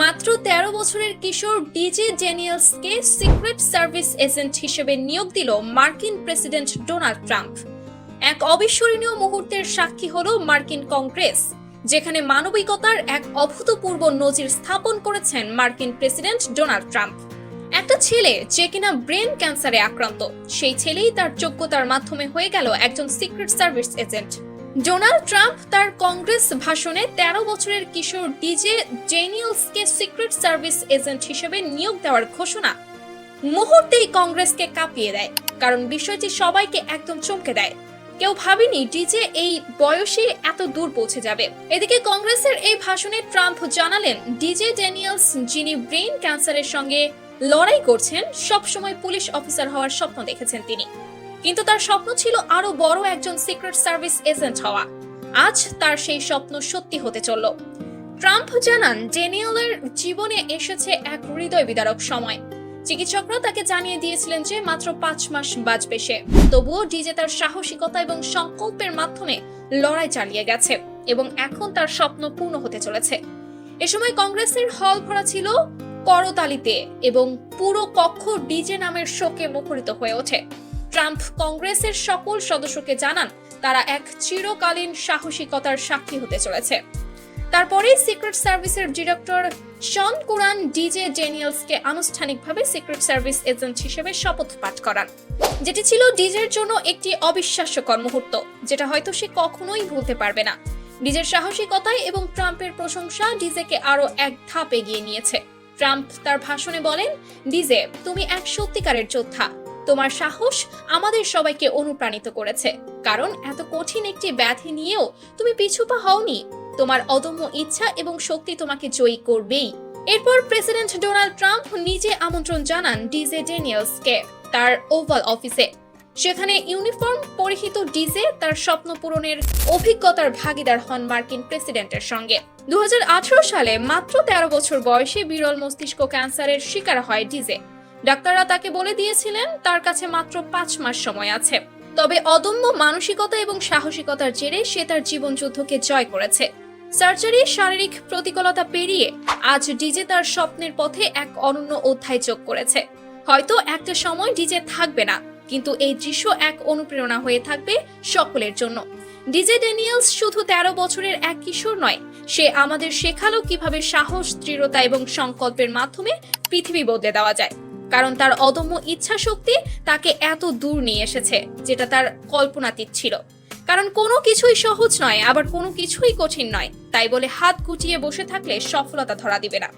মাত্র তেরো বছরের কিশোর ডিজে ড্যানিয়েলসকে সিক্রেট সার্ভিস এজেন্ট হিসেবে নিয়োগ দিল মার্কিন প্রেসিডেন্ট ডোনাল্ড ট্রাম্প। এক অবিস্মরণীয় মুহূর্তের সাক্ষী হল মার্কিন কংগ্রেস, যেখানে মানবিকতার এক অভূতপূর্ব নজির স্থাপন করেছেন মার্কিন প্রেসিডেন্ট ডোনাল্ড ট্রাম্প। একটা ছেলে যে কিনা ব্রেন ক্যান্সারে আক্রান্ত, সেই ছেলেই তার যোগ্যতার মাধ্যমে হয়ে গেল একজন secret service agent. Donald Trump তার কংগ্রেস ভাষণে তেরো বছরের কিশোর ডিজে জেনিয়ালসকে সিক্রেট সার্ভিস এজেন্ট হিসেবে নিয়োগ দেওয়ার ঘোষণা। মুহূর্তেই কংগ্রেসকে কাঁপিয়ে দেয়, কারণ বিষয়টি সবাইকে একদম চমকে দেয়। কেউ ভাবেনি ডিজে এই বয়সে এত দূর পৌঁছে যাবে। এদিকে কংগ্রেসের এই ভাষণে ট্রাম্প জানালেন, ডিজে ড্যানিয়েলস যিনি ব্রেন ক্যান্সারের সঙ্গে লড়াই করছেন, সবসময় পুলিশ অফিসার হওয়ার স্বপ্ন দেখেছেন তিনি। কিন্তু তার স্বপ্ন ছিল আরও বড় একজন সিক্রেট সার্ভিস এজেন্ট হওয়া। আজ তার সেই স্বপ্ন সত্যি হতে চলল। ট্রাম্প জানান, ড্যানিয়েলের জীবনে এসেছে এক হৃদয় বিদারক সময়। চিকিৎসকরা তাকে জানিয়ে দিয়েছিলেন যে মাত্র পাঁচ মাস বাঁচবে সে। তবুও ডিজে তার সাহসিকতা এবং সংকল্পের মাধ্যমে লড়াই চালিয়ে গেছে এবং এখন তার স্বপ্ন পূর্ণ হতে চলেছে। এ সময় কংগ্রেসের হল ভরা ছিল করতালিতে এবং পুরো কক্ষ ডিজে নামের শোকে মুখরিত হয়ে ওঠে। ট্রাম্প কংগ্রেসের সকল সদস্যকে জানান, তারা এক চিরকালীন সাহসিকতার সাক্ষী হতে চলেছে। তারপরে সিক্রেট সার্ভিসের ডিরেক্টর শন কুরান ডিজে ড্যানিয়েলসকে আনুষ্ঠানিকভাবে সিক্রেট সার্ভিস এজেন্ট হিসেবে শপথ পাঠ করান, যেটি ছিল ডিজের জন্য একটি অবিশ্বাস্যকর মুহূর্ত যেটা হয়তো সে কখনোই ভুলতে পারবে না। ডিজের সাহসিকতায় এবং ট্রাম্পের প্রশংসা ডিজেকে আরও এক ধাপ এগিয়ে নিয়েছে। ট্রাম্প তার ভাষণে বলেন, ডিজে, তুমি এক সত্যিকারের যোদ্ধা। তোমার সাহস আমাদের সবাইকে অনুপ্রাণিত করেছে। কারণ এত কঠিন একটি ব্যাধি নিয়েও তুমি পিছুপা হওনি। তোমার অদম্য ইচ্ছা এবং শক্তি তোমাকে জয়ী করবেই। এরপর প্রেসিডেন্ট ডোনাল্ড ট্রাম্প নিজে আমন্ত্রণ জানান ডিজে ড্যানিয়েলসকে তার ওভাল অফিসে। সেখানে ইউনিফর্ম পরিহিত ডিজে তার স্বপ্ন পূরণের অভিজ্ঞতার ভাগিদার হন মার্কিন প্রেসিডেন্টের সঙ্গে। দু হাজার আঠারো সালে মাত্র তেরো বছর বয়সে বিরল মস্তিষ্ক ক্যান্সারের শিকার হয় ডিজে। ডাক্তাররা তাকে বলে দিয়েছিলেন, তার কাছে মাত্র পাঁচ মাস সময় আছে। তবে অদম্য মানসিকতা এবং সাহসিকতার জেরে সে তার জীবনযুদ্ধকে জয় করেছে। সার্জারি শারীরিক প্রতিকূলতা পেরিয়ে আজ ডিজে তার স্বপ্নের পথে এক অনন্য অধ্যায় যোগ করেছে। হয়তো একটা সময় ডিজে থাকবে না, কিন্তু এই দৃশ্য এক অনুপ্রেরণা হয়ে থাকবে সকলের জন্য। ডিজে ড্যানিয়েলস শুধু তেরো বছরের এক কিশোর নয়, সে আমাদের শেখালো কীভাবে সাহস, দৃঢ়তা এবং সংকল্পের মাধ্যমে পৃথিবী বদলে দেওয়া যায়। কারণ তার অদম্য ইচ্ছা শক্তি তাকে এত দূর নিয়ে এসেছে, যেটা তার কল্পনাতীত ছিল। কারণ কোনো কিছুই সহজ নয়, আবার কোনো কিছুই কঠিন নয়। তাই বলে হাত গুটিয়ে বসে থাকলে সফলতা ধরা দিবে না।